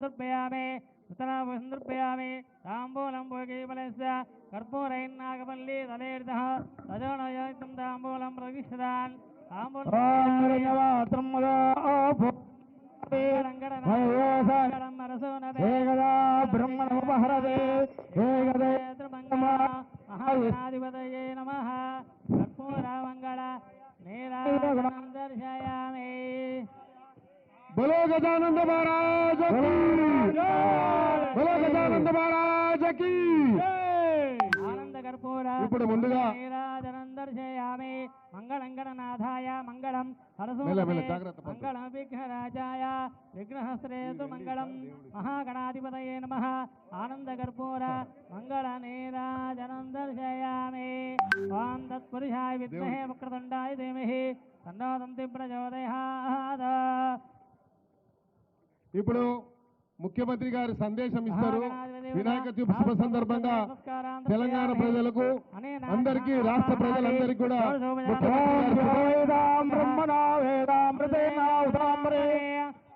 சந்தர்ப்பயாமே சந்தர்ப்பயாமே தாம்பூலம் போகீபலஸ்ய கர்ப்பூரைன் நாகபல்லி தலேர்தா தஜோனயோக்தம் தாம்பூலம் பிரவிஷ்யதான். தாம்பூலம் அரசோனதே பிரம்மண உபஹரதே. బలో గజానంద మహారాజ బలో గజానంద మహారాజ కి. ఆనంద కర్పూర ఇప్పుడు ముందుగా దర్శయామి మంగళం. మంగళం విఘ్నరాజాయ విఘ్నహస్త్రేతు మంగళం మహాగణాధిపతయే నమ ఆనంద కర్పూర మంగళ. నీరాజనం దర్శయామి ఓం తత్పురుషాయ విద్మహే వక్రతుండాయ ధీమహి. తన్నోదంతి ప్రచోదయాత్. ఇప్పుడు ముఖ్యమంత్రి గారు సందేశం ఇస్తారు. వినాయక చవితి శుభ సందర్భంగా తెలంగాణ ప్రజలకు అందరికీ రాష్ట్ర ప్రజలందరికీ కూడా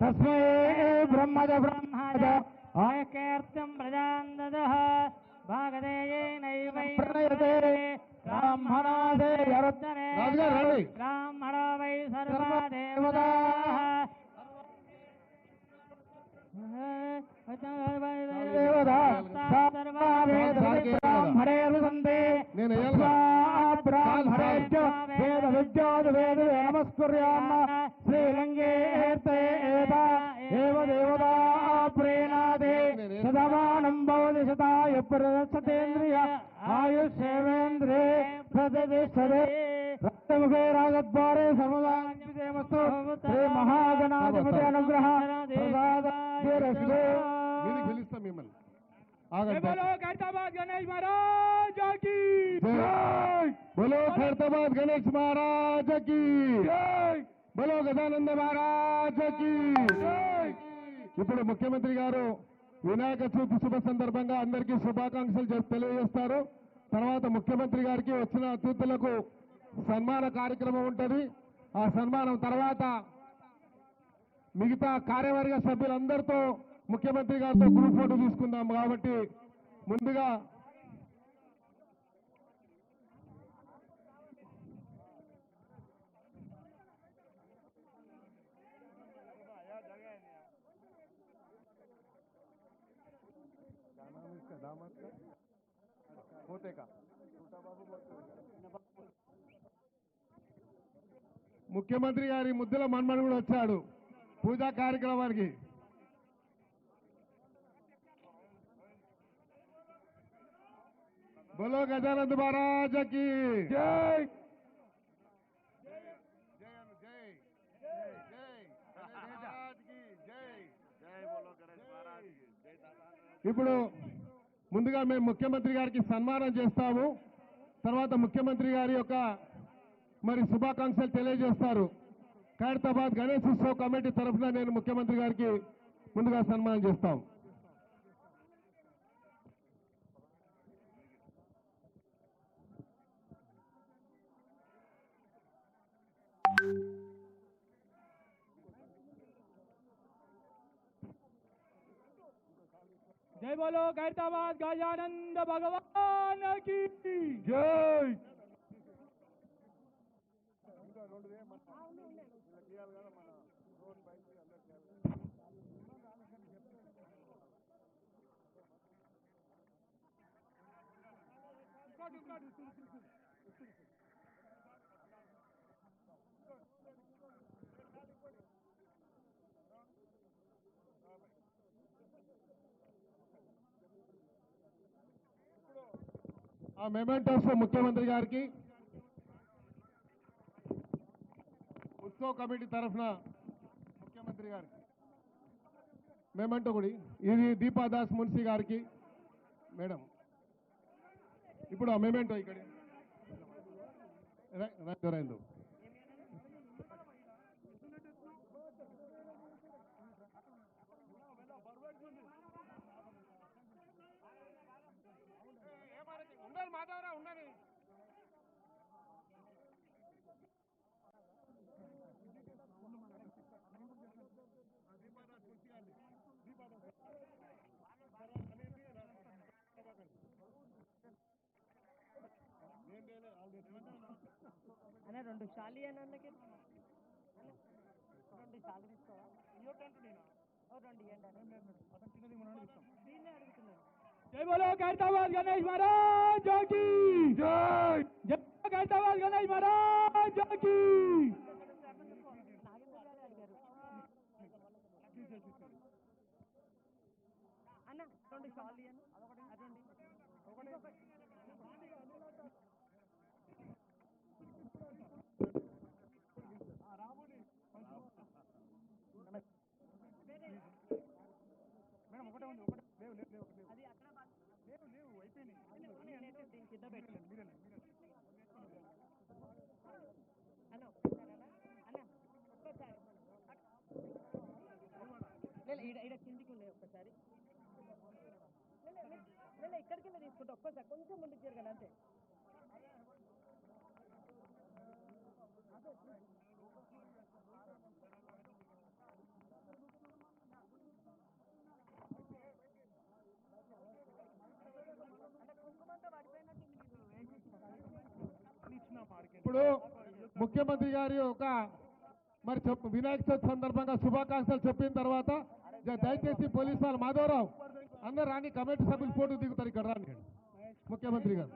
తస్మై బ్రహ్మజ బ్రహ్మజ ఆయకేర్తం ప్రజాందదః. రండి. బ్రాహ్మణో వై సర్వా. దేవతాః బ్రాహ్మణేభ్యో వేద విద్యోద్ వేద నమస్కుర్యామ శ్రీలంగేతే ఏవ దేవతా ప్రేణాదే సదమానం భవతి శతాయ ప్రదర్శతేంద్రియ ఆయుష్యేవేంద్రే ప్రతిష్టదే రక్తముఖే రాగద్వారే సర్వదామస్తు శ్రీ మహాగణాధిపతి అనుగ్రహ ప్రసాద మిమ్మల్ని की జై బోలో గణేష్ మహారాజ్కి బలో గజానంద మహారాజ్కి ఇప్పుడు ముఖ్యమంత్రి గారు వినాయక చవితి శుభ సందర్భంగా అందరికీ శుభాకాంక్షలు తెలియజేస్తారు. తర్వాత ముఖ్యమంత్రి గారికి వచ్చిన అతిథులకు సన్మాన కార్యక్రమం ఉంటుంది. ఆ సన్మానం తర్వాత మిగతా కార్యవర్గ సభ్యులందరితో ముఖ్యమంత్రి గారితో గ్రూప్ ఫోటో తీసుకుందాం కాబట్టి ముందుగా ముఖ్యమంత్రి గారి ముద్దుల మన్మడు కూడా వచ్చాడు పూజా కార్యక్రమానికి బోలో గజానంద్ మహారాజకి జై ఇప్పుడు ముందుగా మేము ముఖ్యమంత్రి గారికి సన్మానం చేస్తాము. తర్వాత ముఖ్యమంత్రి గారి యొక్క మరి శుభాకాంక్షలు తెలియజేస్తారు. ఖైరతాబాద్ గణేష్ ఉత్సవ్ కమిటీ తరఫున నేను ముఖ్యమంత్రి గారికి ముందుగా సన్మానం చేస్తాము जय बोलो गैरताबाद गजानंद भगवान की जय Got it. ఆ మెమెంటోస్ ముఖ్యమంత్రి గారికి ఉత్సవ కమిటీ తరఫున ముఖ్యమంత్రి గారికి మేమంటూ కూడా ఇది దీపాదాస్ మున్సీ గారికి మేడం ఇప్పుడు ఆ మేమెంటో ఇక్కడ. రైతు రైందు అన్న రెండు షాలి అని అన్నకి? రెండు షాలి తీసుకోవా? రెండు ఇవ్వండి అన్న. దీన్నే అడుగుతున్నాను. జై బోలో ఖైరతాబాద్ గణేష్ మహారాజ్ జాకి జై జై ఖైరతాబాద్ గణేష్ మహారాజ్ జాకి అన్న రెండు షాలి అని లేవు లేవు లేవు అయిపోయినాయి. దీని కింద పెట్టాను అన్న ఒక్కసారి. అన్న ఒక్కసారి కిందికి ఉన్నాయి ఒక్కసారి. ఇక్కడికి తీసుకుంటా ఒక్కసారి. కొంచెం ముందుకు జరగాలి అంతే. ముఖ్యమంత్రి గారి ఒక మరి చెప్పు వినాయక చవితి సందర్భంగా శుభాకాంక్షలు చెప్పిన తర్వాత దయచేసి పోలీసు వాళ్ళు మాధవరావు అందరు రాని కమిటీ సభ్యులు ఫోటో దిగుతారు ఇక్కడ రాని. ముఖ్యమంత్రి గారు.